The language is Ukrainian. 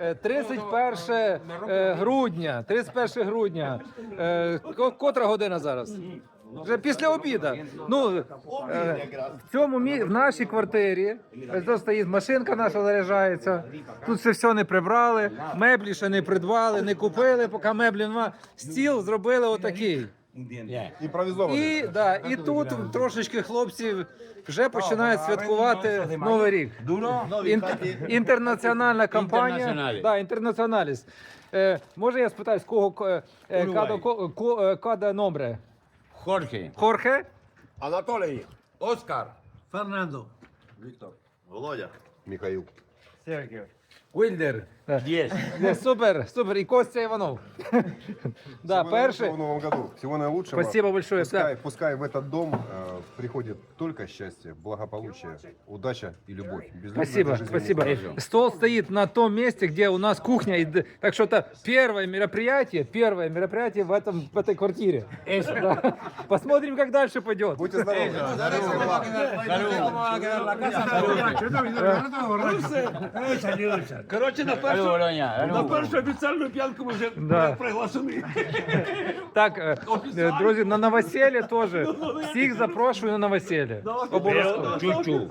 Е, 31 е, грудня. 31 грудня. Е, ко- Котра година зараз? Вже після обіду. Ну, е, в цьому мі... в нашій квартирі ось стоїть машинка наша заряджається. Тут ще все не прибрали, меблі ще не придбали, не купили, поки меблі нема. Стіл зробили отакий. І, да, і тут трошечки хлопці вже починають святкувати Новий рік. Інт- інтернаціональна компанія. Інтернаціоналіс. Да, інтернаціоналіс. Е, може я спитаю, з кого ко- е, кадо, ко- ко- е, када номбре? Хорхе. Хорхе? Анатолій. Оскар. Володя. Михаїл. Вильдер. Єс. Е, Супер, супер. І Костя Іванов. да, Всего перший. наилучшего в новом году. Всего наилучшего. Спасибо большое. Пускай, пускай в этот дом э, приходит только счастье, благополучие, удача и любовь. Без любви Спасибо, этой жизни спасибо. нет. Стол стоит на том месте, где у нас кухня. и д- Так что это первое мероприятие, первое мероприятие в, этом, в этой квартире. Да. Посмотрим, как дальше пойдет. Будьте здоровы. Коротше, на Алло, першу, алло. на першу офіціальну п'янку ми вже Да. приглашені. Так, е, е, друзі, на новосілля теж. Всіх запрошую на новосілля. Обов'язково. Чу-чу.